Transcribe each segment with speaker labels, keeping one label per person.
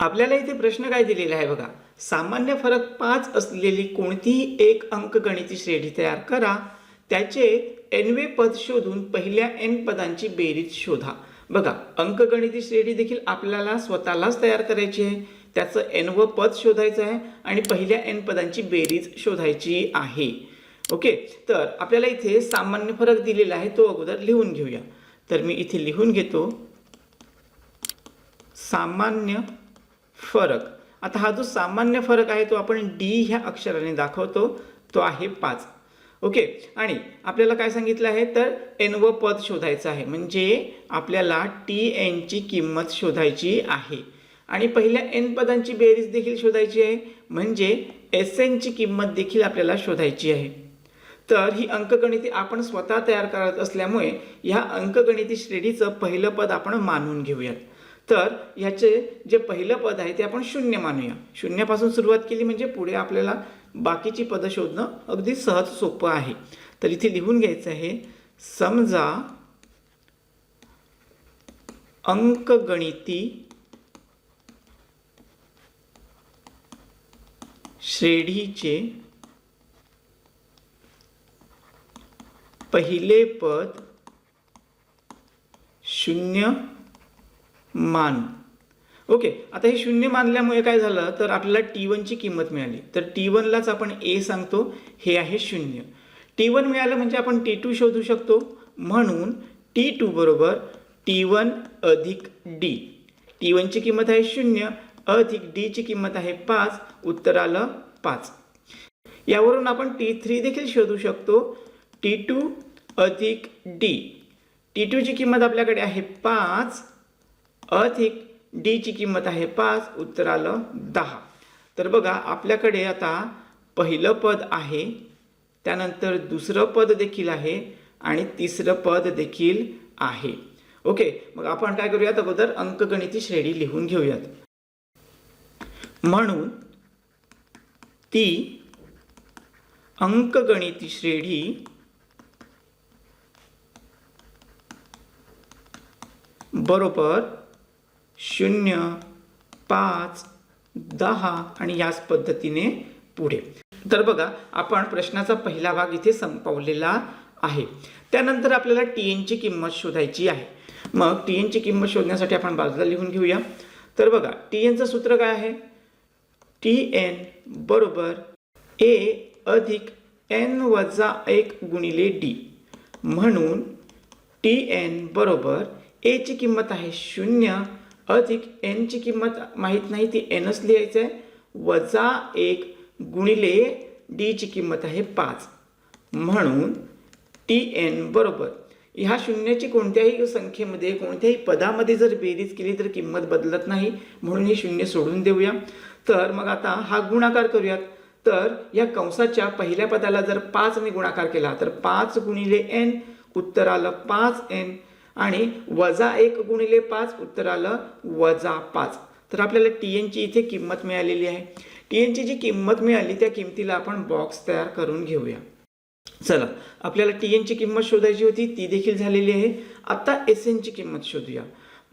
Speaker 1: आपल्याला इथे प्रश्न काय दिलेला आहे बघा? सामान्य फरक पाच असलेली कोणतीही एक अंकगणिती श्रेणी तयार करा. त्याचे एनवे पद शोधून पहिल्या एन पदांची बेरीज शोधा. बघा अंकगणिती श्रेणी देखील आपल्याला स्वतःलाच तयार करायची आहे. त्याचं एनवं पद शोधायचं आहे आणि पहिल्या एन पदांची बेरीज शोधायची आहे. ओके? तर आपल्याला इथे सामान्य फरक दिलेला आहे तो अगोदर लिहून घेऊया. तर मी इथे लिहून घेतो. सामान्य फरक. आता हा जो सामान्य फरक आहे तो आपण डी ह्या अक्षराने दाखवतो तो आहे पाच. ओके? आणि आपल्याला काय सांगितलं आहे? तर एन व पद शोधायचं आहे. म्हणजे आपल्याला टी एनची किंमत शोधायची आहे. आणि पहिल्या एन पदांची बेरीज देखील शोधायची आहे. म्हणजे एस एनची किंमत देखील आपल्याला शोधायची आहे. तर ही अंकगणिती आपण स्वतः तयार करत असल्यामुळे ह्या अंकगणिती श्रेणीचं पहिलं पद आपण मानून घेऊयात. तर ह्याचे जे पहिलं पद आहे ते आपण शून्य मानूया. शून्यापासून सुरुवात केली म्हणजे पुढे आपल्याला बाकीची पदं शोधणं अगदी सहज सोपं आहे. तर इथे लिहून घ्यायचं आहे समजा अंकगणिती श्रेणीचे पहिले पद शून्य मान. ओके आता हे शून्य मानल्यामुळे काय झालं? तर आपल्याला टी वनची किंमत मिळाली. तर टी वनलाच आपण ए सांगतो. हे आहे शून्य. टी वन मिळालं म्हणजे आपण टी टू शोधू शकतो. म्हणून टी टू बरोबर टी वन अधिक डी टी वनची किंमत आहे शून्य. अधिक डीची किंमत आहे पाच. उत्तर आलं पाच. यावरून आपण टी थ्री देखील शोधू शकतो. टी टू अधिक डी टी टूची किंमत आपल्याकडे आहे पाच. अधिक डीची किंमत आहे पाच उत्तर आलं दहा. तर बघा आपल्याकडे आता पहिलं पद आहे त्यानंतर दुसरं पद देखील आहे आणि तिसरं पद देखील आहे. ओके मग आपण काय करूयात? अगोदर अंकगणिती श्रेणी लिहून घेऊयात. म्हणून ती अंकगणिती श्रेणी बरोबर शून्य पाच दहा आणि याच पद्धतीने पुढे. तर बघा आपण प्रश्नाचा पहिला भाग इथे संपवलेला आहे. त्यानंतर आपल्याला टी एनची किंमत शोधायची आहे. मग टी एनची किंमत शोधण्यासाठी आपण बाजूला लिहून घेऊया. तर बघा टी एनचं सूत्र काय आहे? टी एन बरोबर ए अधिक एन वजा एक गुणिले डी म्हणून टी एन बरोबर एची किंमत आहे शून्य अधिक एनची किंमत माहीत नाही ती एनच लिहायचं आहे. वजा एक गुणिले डीची किंमत आहे पाच. म्हणून टी एन बरोबर. ह्या शून्याची कोणत्याही संख्येमध्ये कोणत्याही पदामध्ये जर बेरीज केली तर किंमत बदलत नाही. म्हणून हे शून्य सोडून देऊया. तर मग आता हा गुणाकार करूयात. तर या कंसाच्या पहिल्या पदाला जर पाचने गुणाकार केला तर पाच गुणिले एन उत्तर आलं पाच एन आणि वजा एक गुणिले पाच उत्तर आलं वजा पाच. तर आपल्याला टी एनची इथे किंमत मिळालेली आहे. टी एनची जी किंमत मिळाली त्या किंमतीला आपण बॉक्स तयार करून घेऊया. चला आपल्याला टी एनची किंमत शोधायची होती ती देखील झालेली आहे. आता एस एनची किंमत शोधूया.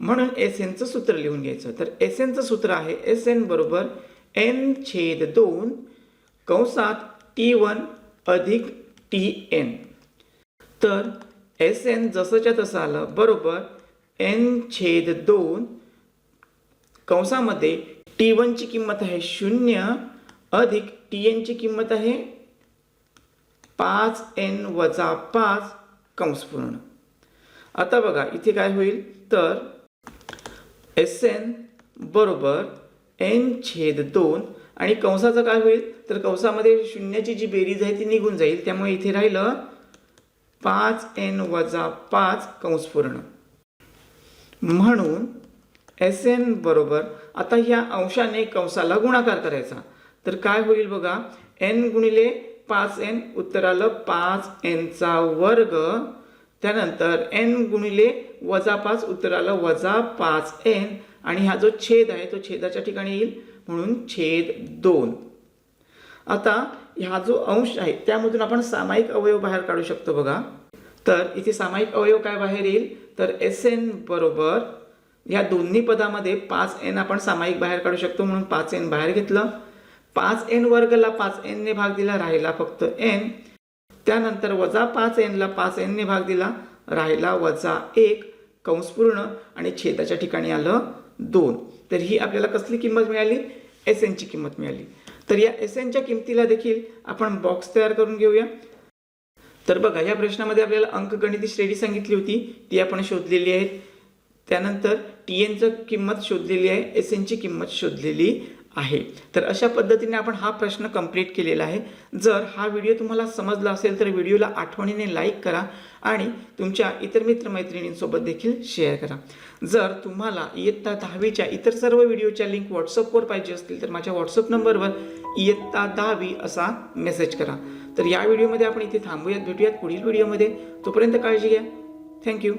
Speaker 1: म्हणून एस एनचं सूत्र लिहून घ्यायचं. तर एस एनचं सूत्र आहे एस एन बरोबर एन छेद दोन कंसात टी वन अधिक टी एन तर एस एन जसंच्या तसं आलं बरोबर एन छेद दोन कंसामध्ये टी वनची किंमत आहे शून्य अधिक टी एनची किंमत आहे पाच एन वजा पाच कंस पूर्ण. आता बघा इथे काय होईल? तर एस एन बरोबर एन छेद दोन आणि कंसाचं काय होईल? तर कंसामध्ये शून्याची जी बेरीज आहे ती निघून जाईल त्यामुळे इथे राहिलं पाच एन वजा पाच कंस पूर्ण म्हणून एस एन बरोबर आता ह्या अंशाने कंसाला गुणाकार करायचा. तर काय होईल बघा एन गुणिले पाच एन उत्तर आलं पाच एनचा वर्ग त्यानंतर एन गुणिले वजा पाच उत्तर आलं वजा पाच एन आणि हा जो छेद आहे तो छेदाच्या ठिकाणी येईल म्हणून छेद दोन. आता हा जो अंश आहे त्यामधून आपण सामायिक अवयव बाहेर काढू शकतो बघा. तर इथे सामायिक अवयव काय बाहेर येईल? तर एस एन बरोबर या दोन्ही पदामध्ये पाच एन आपण सामायिक बाहेर काढू शकतो म्हणून पाच एन बाहेर घेतलं. पाच एन वर्गला पाच एनने भाग दिला राहिला फक्त एन त्यानंतर वजा पाच एनला पाच एनने भाग दिला राहिला वजा एक कंसपूर्ण आणि छेदाच्या ठिकाणी आलं दोन. तर ही आपल्याला कसली किंमत मिळाली? एस एनची किंमत मिळाली. तर या एस एनच्या किमतीला देखील आपण बॉक्स तयार करून घेऊया. तर बघा या प्रश्नामध्ये आपल्याला अंकगणिती श्रेणी सांगितली होती ती आपण शोधलेली आहे त्यानंतर टी एनचं किंमत शोधलेली आहे एस एनची किंमत शोधलेली. आहे. तर अशा पद्धतीने आपण हा प्रश्न कंप्लीट केलेला आहे. जर हा व्हिडिओ तुम्हाला समजला असेल तर व्हिडिओला आठवणीने लाईक करा आणि तुमच्या इतर मित्रमैत्रिणींसोबत देखील शेअर करा. जर तुम्हाला इयत्ता दहावीच्या इतर सर्व व्हिडिओच्या लिंक व्हॉट्सअपवर पाहिजे असतील तर माझ्या व्हॉट्सअप नंबरवर इयत्ता दहावी असा मेसेज करा. तर या व्हिडिओमध्ये आपण इथे थांबूयात भेटूयात पुढील व्हिडिओमध्ये तोपर्यंत काळजी घ्या. थँक्यू